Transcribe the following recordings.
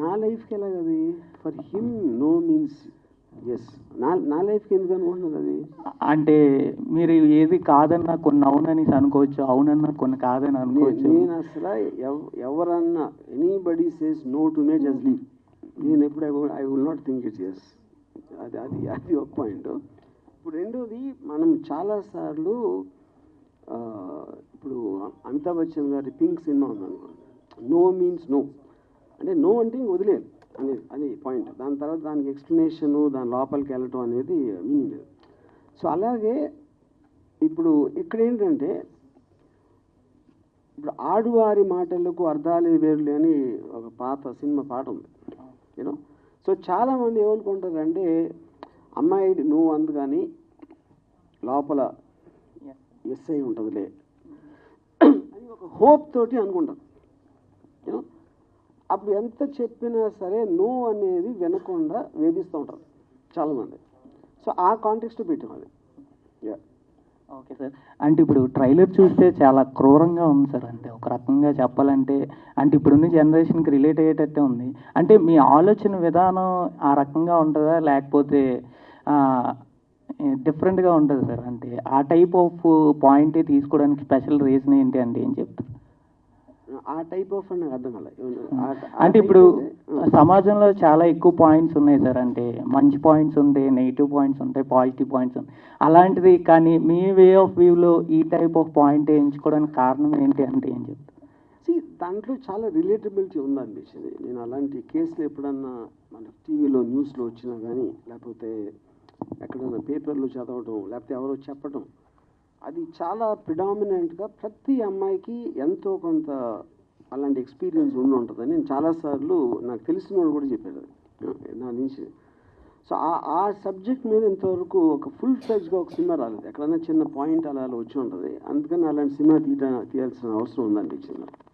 నా లైఫ్కి ఎలాగది for him no means yes నా నా లైఫ్కి ఎందుకు అనుకుంటున్నది అది? అంటే మీరు ఏది కాదన్నా కొన్ని అవునని అనుకోవచ్చు అవునన్నా కొన్ని కాదని అనుకోవచ్చు. నేను అసలు ఎవ- ఎవరన్నా anybody says no to me just leave నేను ఎప్పుడు I will not think it's yes అది అది అది ఒక పాయింట్ ఇప్పుడు రెండోది మనం చాలాసార్లు ఇప్పుడు అమితాబ్ బచ్చన్ గారి పింక్ సినిమా ఉందనుకోండి. నో మీన్స్ నో అంటే నో అంటే ఇంక వదిలేదు అనేది అది పాయింట్ దాని తర్వాత దానికి ఎక్స్ప్లెనేషను దాని లోపలికి వెళ్ళటం అనేది మీనింగ్ లేదు. సో అలాగే ఇప్పుడు ఇక్కడ ఏంటంటే ఇప్పుడు ఆడువారి మాటలకు అర్థాలు వేరులే అని ఒక పాత సినిమా పాట ఉంది. యూనో సో చాలామంది ఏమనుకుంటారంటే అమ్మాయి నువ్వు అందు కానీ లోపల ఎస్ అయి ఉంటుందిలే. అని ఒక హోప్ తోటి అనుకుంటారు. యూనో అప్పుడు ఎంత చెప్పినా సరే నో అనేది వినకుండా వేధిస్తూ ఉంటారు చాలామంది. సో ఆ కాంటెక్స్ట్ పెట్టాం అది. Yeah okay sir. అంటే ఇప్పుడు ట్రైలర్ చూస్తే చాలా క్రూరంగా ఉంది సార్. అంటే ఒక రకంగా చెప్పాలంటే అంటే ఇప్పుడున్న జనరేషన్కి రిలేట్ అయ్యేటట్టే ఉంది. అంటే మీ ఆలోచన విధానం ఆ రకంగా ఉంటుందా? లేకపోతే డిఫరెంట్గా ఉంటుంది సార్? అంటే ఆ టైప్ ఆఫ్ పాయింట్ తీసుకోవడానికి స్పెషల్ రీజన్ ఏంటి అంటే ఏం చెప్తారు? ఆ టైప్ ఆఫ్ అని అర్థం కాలే అంటే ఇప్పుడు సమాజంలో చాలా ఎక్కువ పాయింట్స్ ఉన్నాయి సార్. అంటే మంచి పాయింట్స్ ఉంటాయి నెగిటివ్ పాయింట్స్ ఉంటాయి పాజిటివ్ పాయింట్స్ ఉంటాయి. అలాంటిది కానీ మీ వే ఆఫ్ వ్యూలో ఈ టైప్ ఆఫ్ పాయింట్ ఎంచుకోవడానికి కారణం ఏంటి అంటే ఏం చెప్తారు? దాంట్లో చాలా రిలేటబిలిటీ ఉందనిపించింది నేను అలాంటి కేసులు ఎప్పుడన్నా మన టీవీలో న్యూస్లో వచ్చినా కానీ లేకపోతే ఎక్కడన్నా పేపర్లో చదవటం లేకపోతే ఎవరో చెప్పటం అది చాలా ప్రిడామినెంట్గా ప్రతి అమ్మాయికి ఎంతో కొంత అలాంటి ఎక్స్పీరియన్స్ ఉండి ఉంటుందని నేను చాలాసార్లు నాకు తెలిసిన వాళ్ళు కూడా చెప్పారు నా నుంచి. సో ఆ ఆ సబ్జెక్ట్ మీద ఇంతవరకు ఒక ఫుల్ ఫ్లెజ్గా ఒక సినిమా రాలేదు. ఎక్కడన్నా చిన్న పాయింట్ అలా అలా వచ్చి ఉంటుంది. అందుకని అలాంటి సినిమా తీయట తీయాల్సిన అవసరం ఉందనిపించింది నాకు.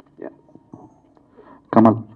కమల్.